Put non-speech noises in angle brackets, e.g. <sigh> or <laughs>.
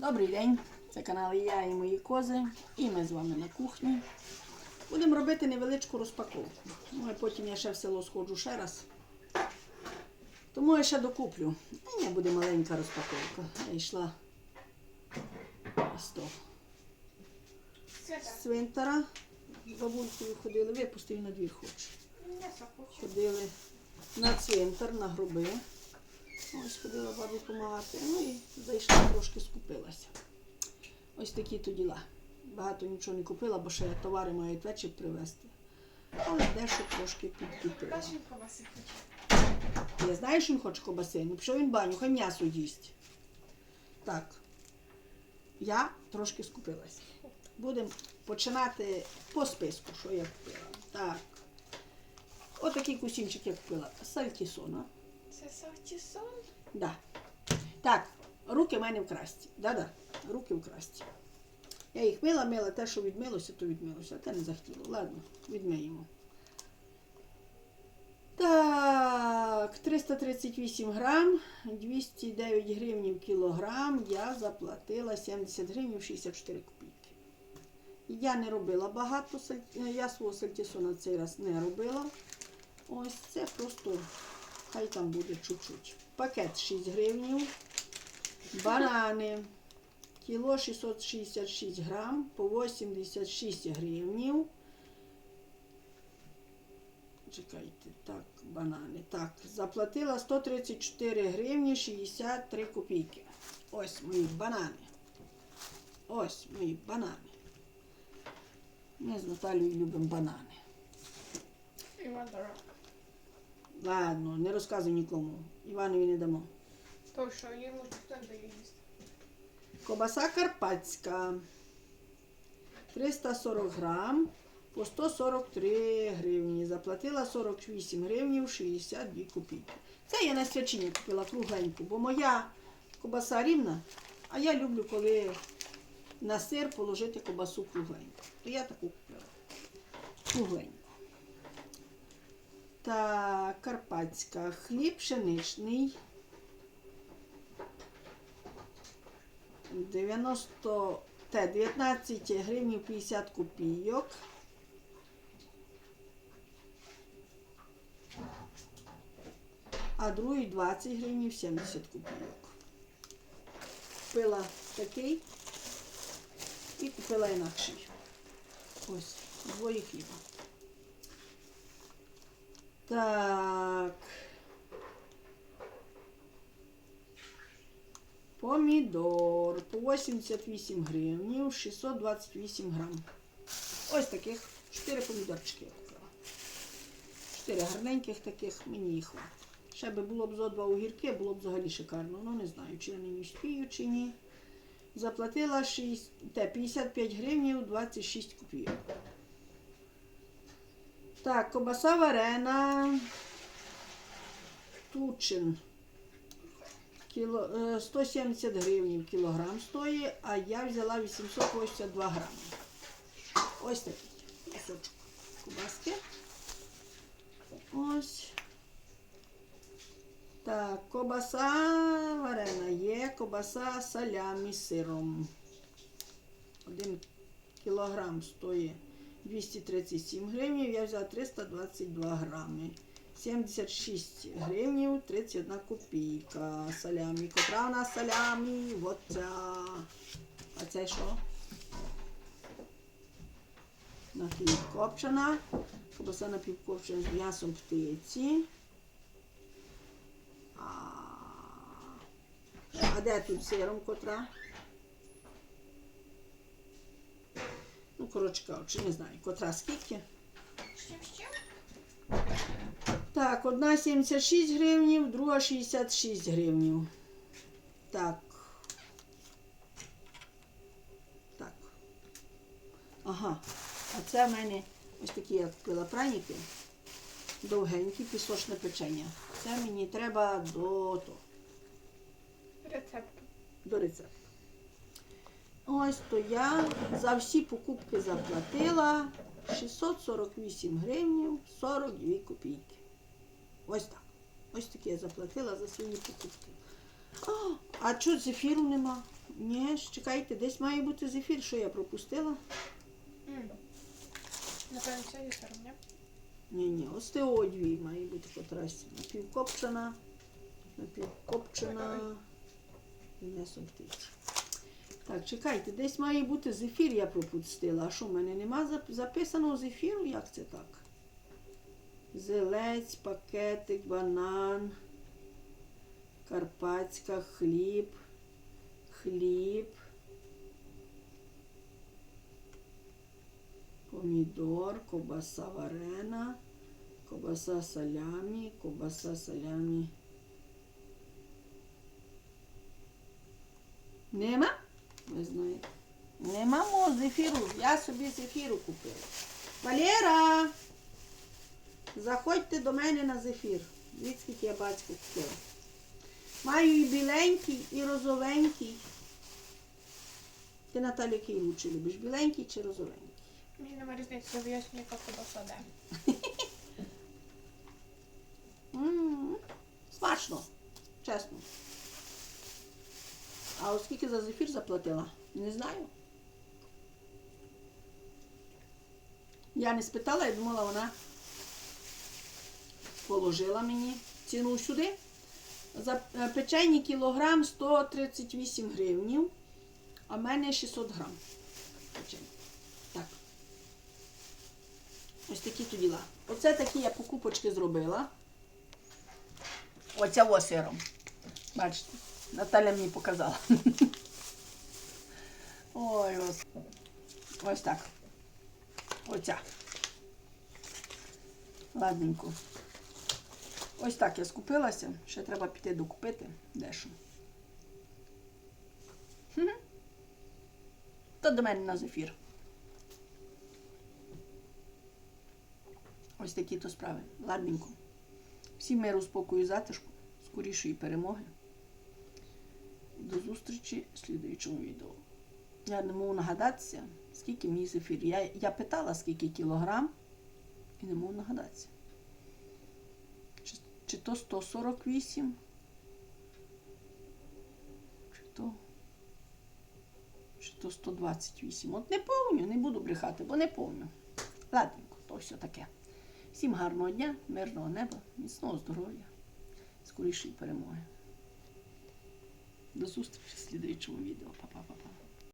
Добрий день! Це канал Я і мої кози. І ми з вами на кухні. Будемо робити невеличку розпаковку. Ну, і потім я ще в село сходжу ще раз. Тому я ще докуплю. І не буде маленька розпаковка. Я йшла з того цвинтара. З бабулькою ходили, випустив на двір хоч. Хочу. Ходили на цвинтар, на гроби. Ось ходила бабі допомагати. Ну і зайшла такі то діла. Багато нічого не купила, бо ще товари мають вечір привезти. Але дещо трошки підкупила. Я знаю, що він хоче кобаси. Ну пішов він баню, хай м'ясо їсть. Так. Я трошки скупилася. Будемо починати по списку, що я купила. Так. Отакий кусінчик я купила. Сальтісона. Це сахтісон? Да. Так, руки в мене в красті. Да-да, руки в красті. Я їх мила, мила, те, що відмилося, то відмилося, а те не захотіло. Ладно, відмиємо. Так, 338 грам, 209 гривнів кілограм. Я заплатила 70 гривнів 64 копійки. Я не робила багато, саль- я свого сальтісона цей раз не робила. Ось це просто хай там буде чуть-чуть. Пакет 6 гривнів. Банани. Кіло 666 грам по 86 гривнів. Чекайте, так, банани. Так, заплатила 134 гривні 63 копійки. Ось мої банани. Ось мої банани. Ми з Наталією любимо банани. І мандара. Ладно, не розказуй нікому. Іванові не дамо. То що, йому ніхто не дає їсти. Кобаса карпатська. 340 грам по 143 гривні. Заплатила 48 гривнів 62 копійки. Це я на свячині купила кругленьку, бо моя кобаса рівна, а я люблю, коли на сир положити кобасу кругленьку. То я таку купила. Кругленьку. Так, карпатська. Хліб пшеничний. 90 те 19 гривень 50 копійок. А другий 20 гривень 70 копійок. Купила такий і купила інакший. Ось, двоє хліба. Так. Помідор по 88 гривнів, 628 грам. Ось таких 4 помідорчики я купила. 4 гарненьких таких, мені їх хватить. Ще би було б зо два огірки, було б взагалі шикарно. Ну не знаю, чи я не успію, чи ні. Заплатила 6, те, 55 гривнів 26 копійок. Так, кобаса варена. Тучин. Кіло, е, 170 гривень кілограм стоїть, а я взяла 882 грами. Ось такий кусочок кубаски. Ось. Так, кобаса варена є, кобаса салямі сиром. Один кілограм стоїть 237 гривень, я взяла 322 грами. 76 гривнів 31 копійка. Салямі. Котра у нас салямі? А це що? Напівкопчена. Кобаса напівкопчена з м'ясом птиці. А, а де тут сиром котра? Коротше кажучи, не знаю, котра скільки. Так, одна 76 гривнів, друга 66 гривнів. Так. Так. Ага. А це в мене ось такі я купила праніки. Довгенькі, пісочне печення. Це мені треба до, то, Рецепт. до рецепту. Ось то я за всі покупки заплатила 648 гривнів 42 копійки. Ось так. Ось таке я заплатила за свої покупки. А, а чого зефіру нема? Ні, чекайте, десь має бути зефір, що я пропустила. М. Напевно, це сиром, ні? Ні, ні, остеодвій має бути потрасі. Напівкопчена, напівкопчена і не. Так, чекайте, десь має бути зефір, я пропустила. А що, в мене нема записаного зефіру? Як це так? Зелець, пакетик, банан, карпатська, хліб, хліб, помідор, ковбаса варена, ковбаса салямі, ковбаса салямі. Нема? Ви знаєте. Нема зефіру. Я собі зефіру купила. Валера! Заходьте до мене на зефір. Скільки я батьку купила. Маю і біленький, і розовенький. Ти Наталі, який лучше любиш? Біленький чи розовенький? Мені немає різниці, я вияснюю, яка кубаса де. <laughs> Смачно, чесно. А от скільки за зефір заплатила? Не знаю. Я не спитала, я думала, вона положила мені ціну сюди. За е, печені кілограм 138 гривнів, а в мене 600 грам. Печені. Так. Ось такі то діла. Оце такі я покупочки зробила. Оця сиром. Бачите, Наталя мені показала. Ой, ось. Ось так. Оця. Ладненько. Ось так я скупилася. Ще треба піти докупити дещо. То до мене на зефір. Ось такі то справи. Ладненько. Всім миру, спокою, затишку, скорішої перемоги. До зустрічі в слідуючому відео. Я не можу нагадатися, скільки мій зефір. Я, я питала, скільки кілограм, і не можу нагадатися. Чи, чи то 148, чи то, чи то 128. От не помню, не буду брехати, бо не помню. Ладненько, то все таке. Всім гарного дня, мирного неба, міцного здоров'я, скорішої перемоги. До зустрічі в слідуючому відео. Па-па-па-па.